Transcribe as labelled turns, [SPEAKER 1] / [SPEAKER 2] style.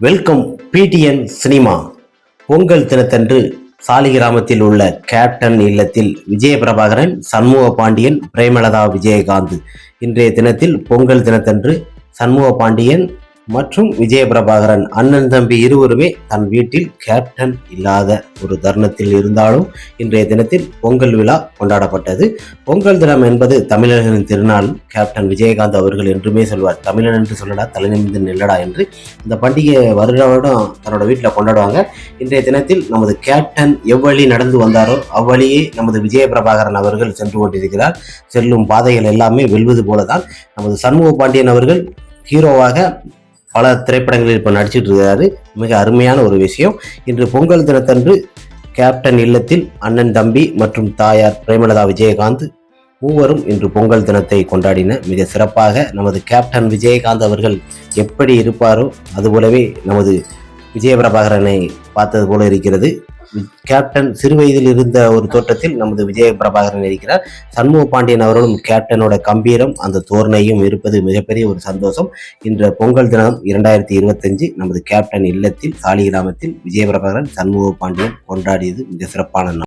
[SPEAKER 1] Welcome PTN cinema. Pongal தினத்தன்று சாலிகிராமத்தில் உள்ள captain இல்லத்தில் விஜயபிரபாகரன் சண்முக பாண்டியன் பிரேமலதா விஜயகாந்த். இன்றைய தினத்தில் பொங்கல் தினத்தன்று சண்முக பாண்டியன் மற்றும் விஜயபிரபாகரன் அண்ணன் தம்பி இருவருமே தன் வீட்டில் கேப்டன் இல்லாத ஒரு தருணத்தில் இருந்தாலும் இன்றைய தினத்தில் பொங்கல் விழா கொண்டாடப்பட்டது. பொங்கல் தினம் என்பது தமிழர்களின் திருநாள். கேப்டன் விஜயகாந்த் அவர்கள் என்றுமே சொல்வார். தமிழன் என்று சொல்லடா தலைநிமிந்து நில்லடா என்று. இந்த பண்டிகை வருட வருடம் தன்னோட வீட்டில் கொண்டாடுவாங்க. இன்றைய தினத்தில் நமது கேப்டன் எவ்வழி நடந்து வந்தாரோ அவ்வழியே நமது விஜயபிரபாகரன் அவர்கள் சென்று கொண்டிருக்கிறார். செல்லும் பாதைகள் எல்லாமே வெல்வது போலதான். நமது சண்முக பாண்டியன் அவர்கள் ஹீரோவாக பல திரைப்படங்களில் இப்போ நடிச்சிட்டு இருக்காரு. மிக அருமையான ஒரு விஷயம். இன்று பொங்கல் தினத்தன்று கேப்டன் இல்லத்தில் அண்ணன் தம்பி மற்றும் தாயார் பிரேமலதா விஜயகாந்த் மூவரும் இன்று பொங்கல் தினத்தை கொண்டாடின மிக சிறப்பாக நமது கேப்டன் விஜயகாந்த் அவர்கள் எப்படி இருப்பாரோ அதுபோலவே நமது விஜயபிரபாகரனை பார்த்தது போல இருக்கிறது. கேப்டன் சிறு வயதில் இருந்த ஒரு தோற்றத்தில் நமது விஜய பிரபாகரன் இருக்கிறார். சண்முக பாண்டியன் அவர்களும் கேப்டனோட கம்பீரம் அந்த தோரணையும் இருப்பது மிகப்பெரிய ஒரு சந்தோஷம். இன்று பொங்கல் தினம் இரண்டாயிரத்தி இருபத்தஞ்சு நமது கேப்டன் இல்லத்தில் சாலிகிராமத்தில் விஜய பிரபாகரன் சண்முக பாண்டியன் கொண்டாடியது மிக சிறப்பான நாள்.